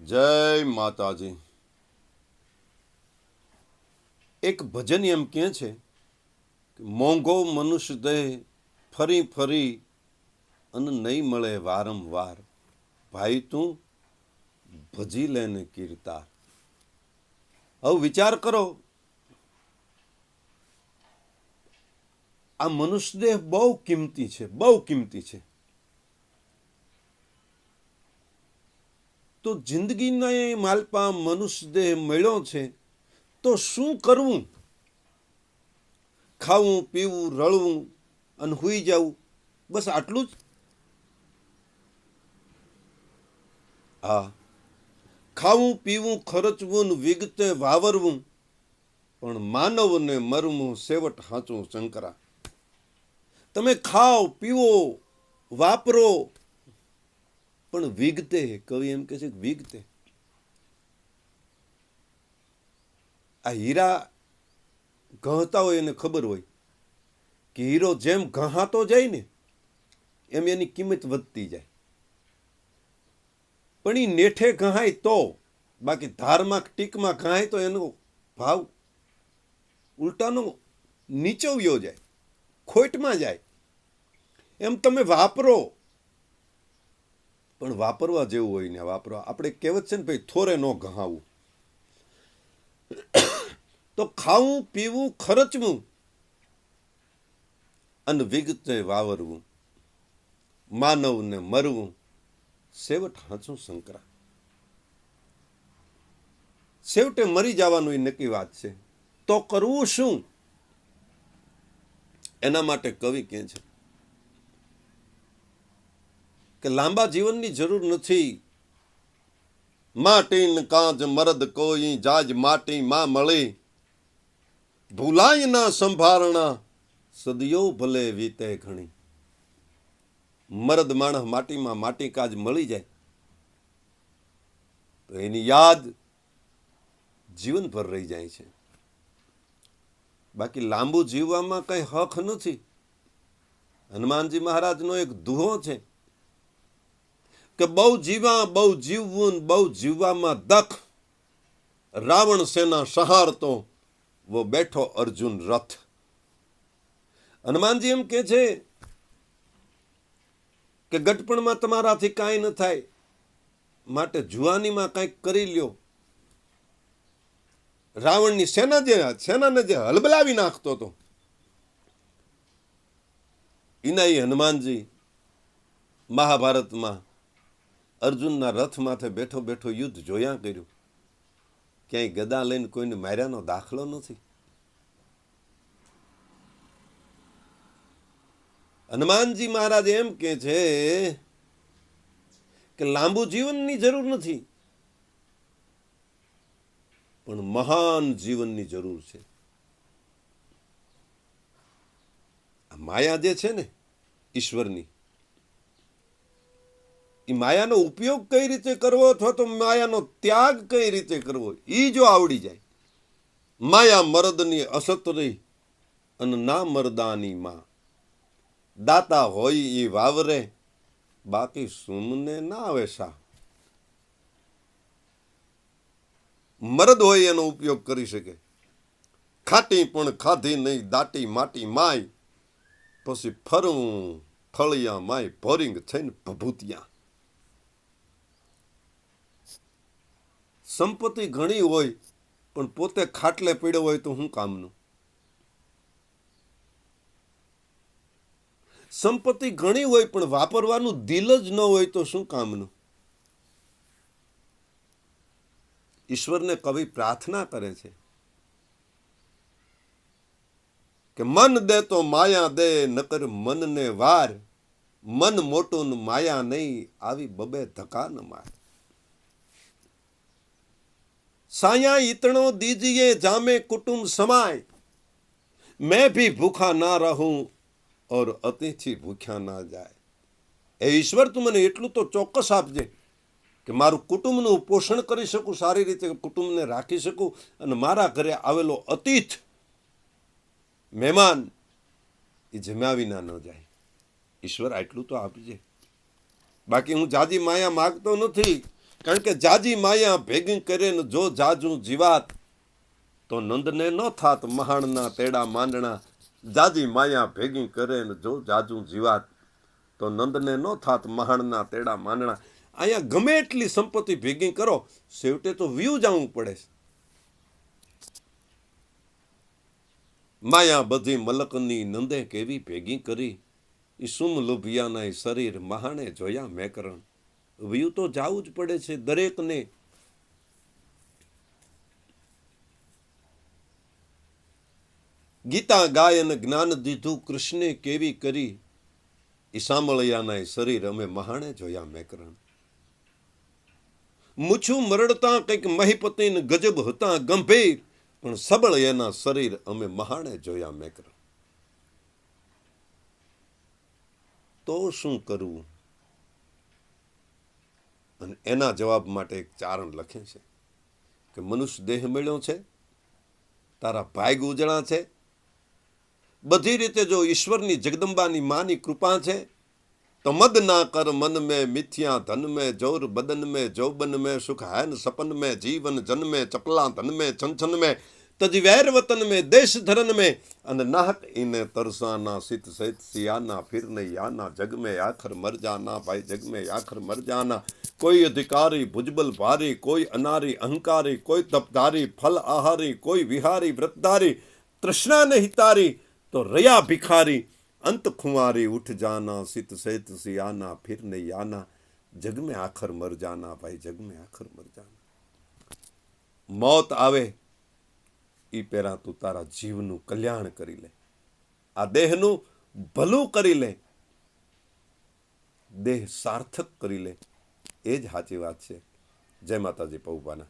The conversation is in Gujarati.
જય માતાજી. એક ભજન એમ કહે છે કે મોંઘો મનુષ્ય દેહ ફરી ફરી અને નહીં મળે વારંવાર. ભાઈ તું ભજી લેને કીર્તા. હવે વિચાર કરો, આ મનુષ્ય દેહ બહુ કિંમતી છે, બહુ કિંમતી છે. તો જિંદગીને માલપા મનુષ્ય દેહ મળ્યો છે, તો શું કરવું? ખાવું, પીવું, રળવું અને હુઈ જવું, બસ આટલું જ? હા, ખાવું, પીવું, ખર્ચવું ને વિગતે વાવરવું, પણ માનવને મરવું સેવટ હાચું શંકરા. તમે ખાઓ, પીવો, વાપરો પણ વિગતે કવિ એમ કહે છે કે વિગતે. આ હીરા ગહતા હોય એને ખબર હોય કે હીરો જેમ ગહાતો જાય ને, એમ એની કિંમત વધતી જાય. પણ એ નેઠે ગહાય તો, બાકી ધારમાં ટીકમાં ગહાય તો એનો ભાવ ઉલટાનો નીચવ્યો જાય, ખોટમાં જાય. એમ તમે વાપરો પણ વાપરવા જેવું હોય ને વાપરવા. આપણે કહેવત છે ને ભાઈ, થોરે ન ઘહાવું. તો ખાવું, પીવું, ખર્ચવું અને વિગતે વાવરવું, માનવને મરવું સેવટ હાચું સંકરા. છેવટે મરી જવાનું એ નક્કી વાત છે. તો કરવું શું? એના માટે કવિ કહે છે કે લાંબા જીવનની જરૂર નથી. માટી ન કાંચ મરદ કોઈ જાજ માટી માં મળી. ભૂલાય ના સંભારણા, સદીઓ ભલે વીતે ઘણી. મરદ માણસ માટીમાં માટી કાજ મળી જાય. તો એની યાદ જીવનભર રહી જાય છે. બાકી લાંબુ જીવવામાં કઈ હક નથી. હનુમાનજી મહારાજનો એક દુહો છે. કે બહુ જીવા, બહુ જીવવું બહુ જીવવામાં દખ. રાવણ સેના સહારતો, વો બેઠો અર્જુન રથ. હનુમાનજી એમ કે છે કે ગટપણમાં તમારાથી કાંઈ ન થાય. માટે જુવાનીમાં કાંઈક કરી લ્યો. રાવણની સેના જે, સેનાને જે હલબલાવી નાખતો હતો એના હનુમાનજી મહાભારતમાં અર્જુનના રથ માથે બેઠો બેઠો યુદ્ધ જોયા કર્યું. ક્યાંય ગદા લઈને કોઈને માર્યાનો દાખલો નથી. હનુમાનજી મહારાજ એમ કે છે કે લાંબુ જીવનની જરૂર નથી. પણ મહાન જીવનની જરૂર છે. માયા જે છે ને ઈશ્વરની એ માયાનો ઉપયોગ કઈ રીતે કરવો અથવા તો માયાનો ત્યાગ કઈ રીતે કરવો એ જો આવડી જાય, માયા મરદની અસત રહી અને ના મરદાની માં. દાતા હોય એ વાવરે, બાકી સુમને ના આવે શા મરદ હોય એનો ઉપયોગ કરી શકે. ખાટી પણ ખાધી નહીં, દાટી માટી માય, પછી ફરવું ફળિયા માય ભોરિંગ થઈને ભભૂતિયા. સંપત્તિ ઘણી હોય, પણ પોતે ખાટલે પીડ્યો હોય તો શું કામનું? સંપત્તિ ઘણી હોય, પણ વાપરવાનું દિલ જ ન હોય તો શું કામનું? ઈશ્વરને કવિ પ્રાર્થના કરે છે કે મન દે તો માયા દે, નકર મનને વાર. મન મોટું માયા નહીં, આવી બબે ધકા ન માર. સાયા ઇતણો દીજીએ જામે કુટુંબ સમાય. મેં ભી ભૂખા ના રહું ઓર અતિથી ભૂખ્યા ના જાય. એ ઈશ્વર, તું મને એટલું તો ચોક્કસ આપજે કે મારું કુટુંબનું પોષણ કરી શકું, સારી રીતે કુટુંબને રાખી શકું અને મારા ઘરે આવેલો અતિથ મહેમાન એ જમ્યા વિના ન જાય. ઈશ્વર, આટલું તો આપજે. બાકી હું જાજી માયા માગતો નથી. કારણ કે જાજી માયા ભેગી કરે ને જો જાજુ જીવાત, તો નંદને ન થાત મહાણના તેડા માંડણા. જાજી માયા ભેગી કરે ને જો જાજુ જીવાત, તો નંદને ન થાત મહાણના તેડા માંડણા. અહીંયા ગમે એટલી સંપત્તિ ભેગી કરો, છેવટે તો વ્યૂ જવું પડે માયા બધી મલકની નંદે કેવી ભેગી કરી ઈસુમ સુમ લુભિયાના શરીર મહાણે જોયા મેકરણ. વ્યૂ તો જાવું જ પડે છે દરેકને. ગીતા ગાય અને જ્ઞાન દીધું કૃષ્ણે કેવી કરી? ઈસામળિયાના શરીર અમે મહાણે જોયા મેકરણ. મૂછું મરડતા કંઈક મહિપતિને ગજબ હતા ગંભીર, પણ સબળ એના શરીર અમે મહાણે જોયા મેકરણ. તો શું કરવું અને એના જવાબ માટે એક ચારણ લખે છે કે મનુષ્ય દેહ મળ્યો છે, તારા ભાગ ઉજળા છે, બધી રીતે જો ઈશ્વરની જગદંબાની માની કૃપા છે તમદ ના કર મન મેં મિથ્યા, ધન મેં જોર, બદન મેં જૌબન મેં સુખ હૈન સપન મેં, જીવન જન મેં ચપલા ધન મેં છન છન મેં तज वैर वतन में देश धरन में। अन नाहक इन तरसाना सित सहित सियाना, फिर नहीं आना। जग में आखर मर जाना, भाई जग में आखर मर जाना। कोई अधिकारी भुजबल भारी, कोई अनारी अहंकारी, कोई तपदारी फल आहारी, कोई विहारी व्रतदारी तृष्णा नहीं तारी तो रया भिखारी। अंत खुमारी उठ जाना, सित सहित सियाना, फिर नहीं आना। जग में आखर मर जाना, भाई जग में आखर मर जाना। मौत आवे। એ પહેલાં તું તારા જીવનું કલ્યાણ કરી લે. આ દેહનું ભલું કરી લે. દેહ સાર્થક કરી લે. એ જ સાચી વાત છે. જય માતાજી, પૌપાના.